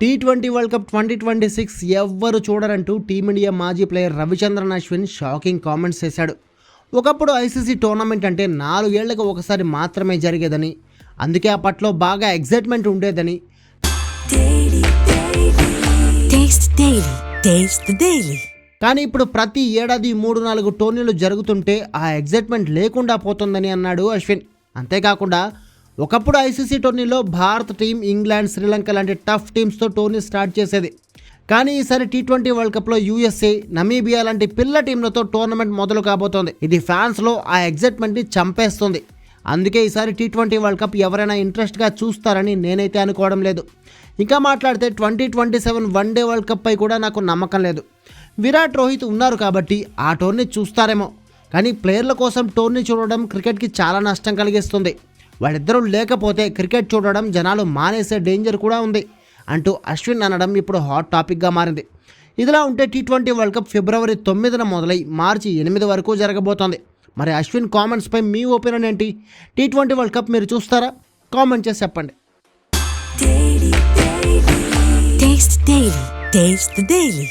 T twenty World Cup twenty twenty six ఎవ్వరు చూడరంటూ team India మాజీ player Ravichandran Ashwin shocking comments చేశాడు. ఒకప్పుడు ఐసీసీ టోర్నమెంట్ అంటే నాలుగేళ్ళకు ఒకసారి మాత్రమే జరిగేదని అందుకే అప్పట్లో బాగా ఎగ్జైట్మెంట్ ఉండేదని. కానీ ఇప్పుడు ప్రతి ఏడాది మూడు నాలుగు టోర్నీలు జరుగుతుంటే ఆ ఎగ్జైట్మెంట్ లేకుండా పోతుందని అన్నాడు అశ్విన్. అంతేకాకుండా ఒకప్పుడు ఐసీసీ టోర్నీలో భారత్ టీం ఇంగ్లాండ్ శ్రీలంక లాంటి టఫ్ టీమ్స్తో టోర్నీ స్టార్ట్ చేసేది. కానీ ఈసారి టీ ట్వంటీ వరల్డ్ కప్లో యూఎస్ఏ నమీబియా లాంటి పిల్ల టీంలతో టోర్నమెంట్ మొదలు కాబోతోంది. ఇది ఫ్యాన్స్లో ఆ ఎగ్జైట్మెంట్ని చంపేస్తుంది. అందుకే ఈసారి టీ ట్వంటీ వరల్డ్ కప్ ఎవరైనా ఇంట్రెస్ట్గా చూస్తారని నేనైతే అనుకోవడం లేదు. ఇంకా మాట్లాడితే twenty twenty seven one day World Cup పై కూడా నాకు నమ్మకం లేదు. విరాట్ రోహిత్ ఉన్నారు కాబట్టి ఆ టోర్నీ చూస్తారేమో. కానీ ప్లేయర్ల కోసం టోర్నీ చూడడం క్రికెట్కి చాలా నష్టం కలిగిస్తుంది. వాళ్ళిద్దరూ లేకపోతే క్రికెట్ చూడడం జనాలు మానేసే డేంజర్ కూడా ఉంది అంటూ అశ్విన్ అనడం ఇప్పుడు హాట్ టాపిక్గా మారింది. ఇదిలా ఉంటే T twenty World Cup February తొమ్మిదిన మొదలై మార్చి ఎనిమిది వరకు జరగబోతోంది. మరి అశ్విన్ కామెంట్స్పై మీ ఒపీనియన్ ఏంటి? టీ ట్వంటీ వరల్డ్ కప్ మీరు చూస్తారా? కామెంట్ చేసి చెప్పండి. Taste Daily.